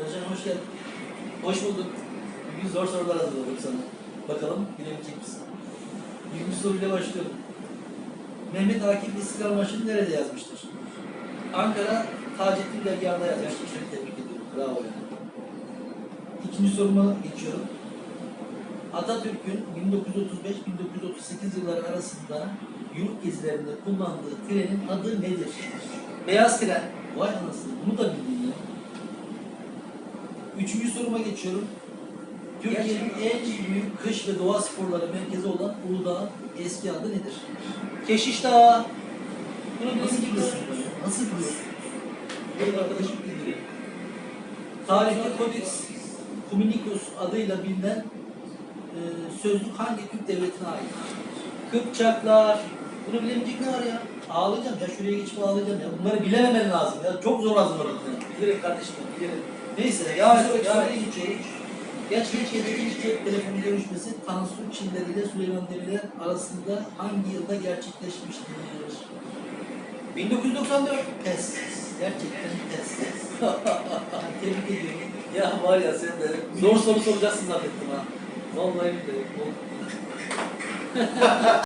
Hocam hoş geldin. Hoş bulduk. Bugün zor sorular hazırladım sana. Bakalım bilebilecek misin? Birinci soruyla başlıyorum. Mehmet Akif İstiklal Marşı'nı nerede yazmıştır? Ankara Taceddin Dergahı'nda yazmıştır. Tebrik ediyorum. Bravo yani. İkinci soruma geçiyorum. Atatürk'ün 1935-1938 yılları arasında yurt gezilerinde kullandığı trenin adı nedir? Beyaz tren. Vay anasını bunu da bildin ya. Üçüncü soruma geçiyorum. Türkiye'nin en büyük kış ve doğa sporları merkezi olan Uludağ'ın eski adı nedir? Keşiş Dağı. Bunu nasıl biliyorsun? Nasıl biliyorsun? Benim arkadaşım bildiriyor. Tarihte Codex Cumanicus adıyla bilinen e, sözlük hangi Türk devletine ait? Kıpçaklar. Bunu bilemeyecek ne var ya? Ağlayacağım ya şuraya geçip ağlayacağım ya. Bunları bilememen lazım ya. Çok zor hazırladım. Bilirim kardeşim, bilirim. Neyse ya ya geçiyorum. Geç geç cep telefonu görüşmesi Tansu Çiller ile Süleyman Demirel arasında hangi yılda gerçekleşmiştir? 1994. Test. Gerçekten test. Tebrik ediyorum. Ya var ya sen de zor soru soracaksın zannettim ha. Vallahi billahi.